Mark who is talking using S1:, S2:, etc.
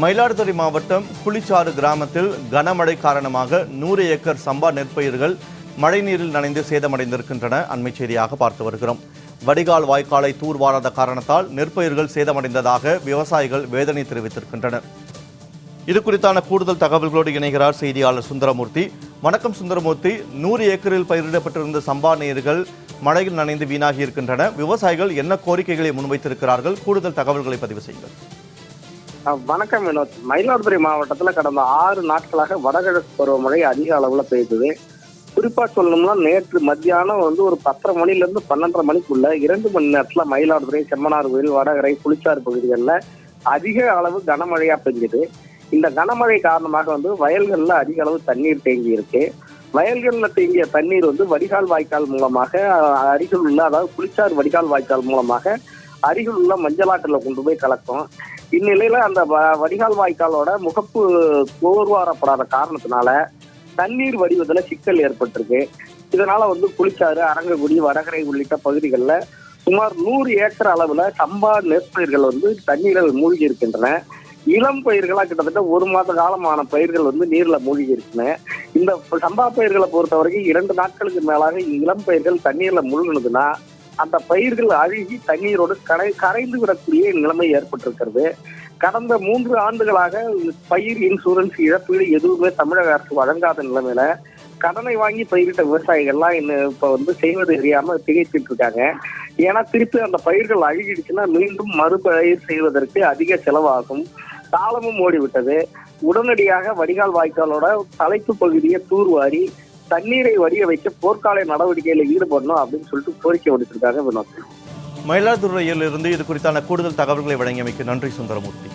S1: மயிலாடுதுறை மாவட்டம் புளிச்சாறு கிராமத்தில் கனமழை காரணமாக நூறு ஏக்கர் சம்பா நெற்பயிர்கள் மழைநீரில் நனைந்து சேதமடைந்திருக்கின்றன. அண்மை செய்தியாக பார்த்து வருகிறோம். வடிகால் வாய்க்காலை தூர்வாராத காரணத்தால் நெற்பயிர்கள் சேதமடைந்ததாக விவசாயிகள் வேதனை தெரிவித்திருக்கின்றனர். இது குறித்தான கூடுதல் தகவல்களோடு இணைகிறார் செய்தியாளர் சுந்தரமூர்த்தி. வணக்கம் சுந்தரமூர்த்தி. நூறு ஏக்கரில் பயிரிடப்பட்டிருந்த சம்பா நீர்கள் மழையில் நனைந்து வீணாகி இருக்கின்றன. விவசாயிகள் என்ன கோரிக்கைகளை முன்வைத்திருக்கிறார்கள்? கூடுதல் தகவல்களை பதிவு செய்யுங்கள்.
S2: வணக்கம் வினோத். மயிலாடுதுறை மாவட்டத்துல கடந்த ஆறு நாட்களாக வடகிழக்கு பருவமழை அதிக அளவுல பெய்தது. குறிப்பா சொல்லணும்னா நேற்று மத்தியானம் வந்து ஒரு பத்தரை மணில இருந்து பன்னெண்டரை மணிக்குள்ள இரண்டு மணி நேரத்துல மயிலாடுதுறை செம்மனார் கோயில் வடகரை புளிச்சாறு பகுதிகளில் அதிக அளவு கனமழையா பெஞ்சுது இந்த கனமழை காரணமாக வந்து வயல்கள்ல அதிக அளவு தண்ணீர் தேங்கி இருக்கு. வயல்களில் தேங்கிய தண்ணீர் வந்து வடிகால் வாய்க்கால் மூலமாக அருகில் உள்ள அதாவது புளிச்சாறு வடிகால் வாய்க்கால் மூலமாக அருகில் உள்ள மஞ்சளாற்றில் கொண்டு போய் கலக்கும். இந்நிலையில அந்த வ- வடிகால் வாய்க்காலோட முகப்பு கோர்வாரப்படாத காரணத்தினால தண்ணீர் வடிவதுல சிக்கல் ஏற்பட்டிருக்கு. இதனால வந்து குளிச்சாறு அரங்கக்குடி வடகரை உள்ளிட்ட பகுதிகளில் சுமார் நூறு ஏக்கர் அளவுல சம்பா நெற்பயிர்கள் வந்து தண்ணீரில் மூழ்கி இருக்கின்றன இளம் பயிர்களா கிட்டத்தட்ட ஒரு மாத காலமான பயிர்கள் வந்து நீர்ல மூழ்கி இருக்குன்னு இந்த சம்பா பயிர்களை பொறுத்த வரைக்கும் இரண்டு நாட்களுக்கு மேலாக இளம் பயிர்கள் தண்ணீர்ல மூழ்கினதுன்னா அந்த பயிர்கள் அழுகி தண்ணீரோடு கரை கரைந்து விடக்கூடிய நிலைமை ஏற்பட்டிருக்கிறது. கடந்த மூன்று ஆண்டுகளாக பயிர் இன்சூரன்ஸ் இழப்பீடு எதுவுமே தமிழக அரசு வழங்காத நிலைமையில கடனை வாங்கி பயிரிட்ட விவசாயிகள்லாம் இன்னும் இப்ப வந்து செய்வது தெரியாம திகைச்சிட்டு இருக்காங்க. ஏன்னா திருப்பி அந்த பயிர்கள் அழுகிடுச்சுன்னா மீண்டும் மறுபயிர் செய்வதற்கு அதிக செலவாகும். காலமும் ஓடிவிட்டது. உடனடியாக வடிகால் வாய்க்காலோட தலைப்பு பகுதியை தூர்வாரி தண்ணீரை வடிய வைக்க போர்க்கால நடவடிக்கையில ஈடுபடணும் அப்படின்னு சொல்லிட்டு கோரிக்கை விடுத்திருக்காங்க வினோத்.
S1: மயிலாடுதுறையில் இருந்து இது குறித்தான கூடுதல் தகவல்களை வழங்கியமைக்கு நன்றி சுந்தரமூர்த்தி.